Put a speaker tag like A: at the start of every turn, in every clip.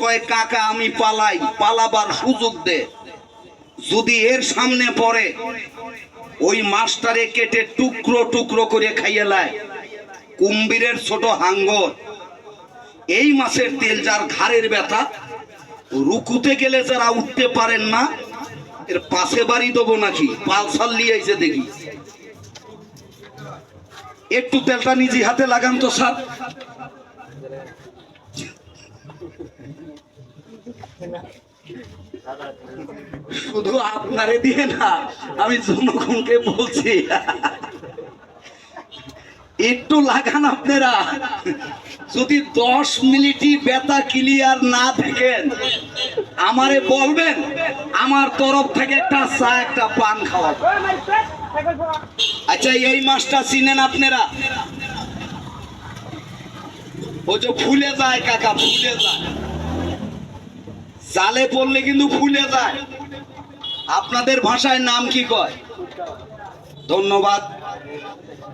A: কয়, কাকা, আমি পালাই, পালাবার সুযোগ দে। যদি এর সামনে পড়ে, ওই মাস্টারে কেটে টুকরো টুকরো করে খাইয়ে লায় কুম্ভীরের ছোট হাঙ্গর। এই মাছের তেল যার ঘাড়ের ব্যথা, রুকুতে গেলে যারা উঠতে পারেন না, এর পাশে বাড়ি দেবো নাকি? পালসার নিয়ে এসে দেখি। একটু তেলটা নিজে হাতে লাগান তো, স্যার। শুধু আপনারে দিয়ে না, আমি জনগণকে বলছি। একটু লাগান আপনারা। যদি দশ মিনিটই ব্যথা ক্লিয়ার না থাকেন আমারে বলবেন, আমার তরফ থেকে একটা চা, একটা পান খাওয়াবো। আচ্ছা এই মাছটা চিনেন আপনারা? ও যে ফুলে যায়, কাকা, ফুলে যায়। জালে পড়লে কিন্তু ফুলে যায়। আপনাদের ভাষায় নাম কি কয়? ধন্যবাদ।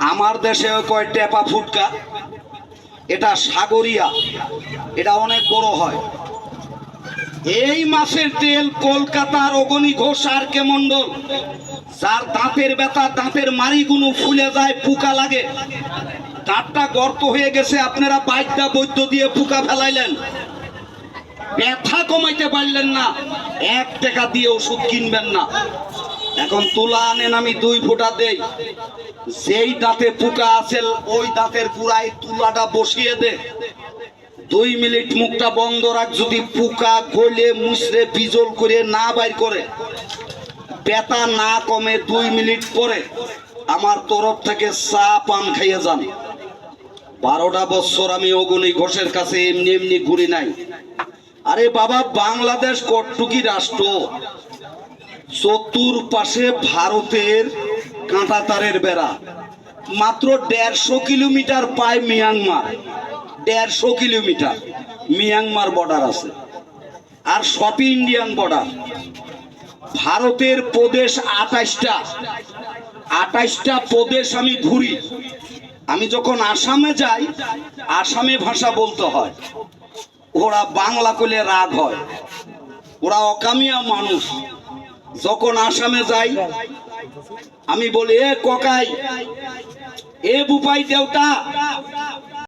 A: আমার দেশে কয় টেপা ফুটকা? এটা সাগরিয়া। এটা অনেক বড় হয়। এই মাছের তেল কলকাতার অগণি ঘোষ আর কে যার দাঁতের ব্যথা, দাঁতের মারি মারিগুলো ফুলে যায়, পোকা লাগে। দাঁতটা গর্ত হয়ে গেছে, আপনারা বাইকটা বৈদ্য দিয়ে পোকা ফেলাইলেন। ব্যথা কমাইতে পারলেন না। এক টাকা দিয়ে ওষুধ কিনবেন না। এখন তুলা আনেন আমি দুই ফোঁটা দেই। যেই দাঁতে পোকা আছে, ওই দাঁতের গুড়ায় তুলাটা বসিয়ে দে। দুই মিনিট মুখটা বন্ধ রাখ, যদি পোকা গলে মুসরে বিজল করে না বাইর করে। ব্যথা না কমে দুই মিনিট পরে আমার তরফ থেকে চা পান খাইয়ে যান। বারোটা বছর আমি অগুনি ঘোষের কাছে এমনি এমনি ঘুরি নাই। আরে বাবা, বাংলাদেশ কটটুকি রাষ্ট্র। চতুর পাশে ভারতের কাঁটাতারের বেড়া। মাত্র দেড়শো কিলোমিটার পায় মিয়ানমার। দেড়শো কিলোমিটার। মিয়ানমার বর্ডার আছে। আর সবই ইন্ডিয়ান বর্ডার। ভারতের প্রদেশ আঠাশটা। আঠাশটা প্রদেশ আমি ঘুরি। আমি যখন আসামে যাই, আসামে ভাষা বলতে হয়। ওরা বাংলা করলে রাগ হয়। ওরা অকামিয়া মানুষ। যখন আসামে যাই, আমি বলি, এ ককাই, এ বুপাই দেওটা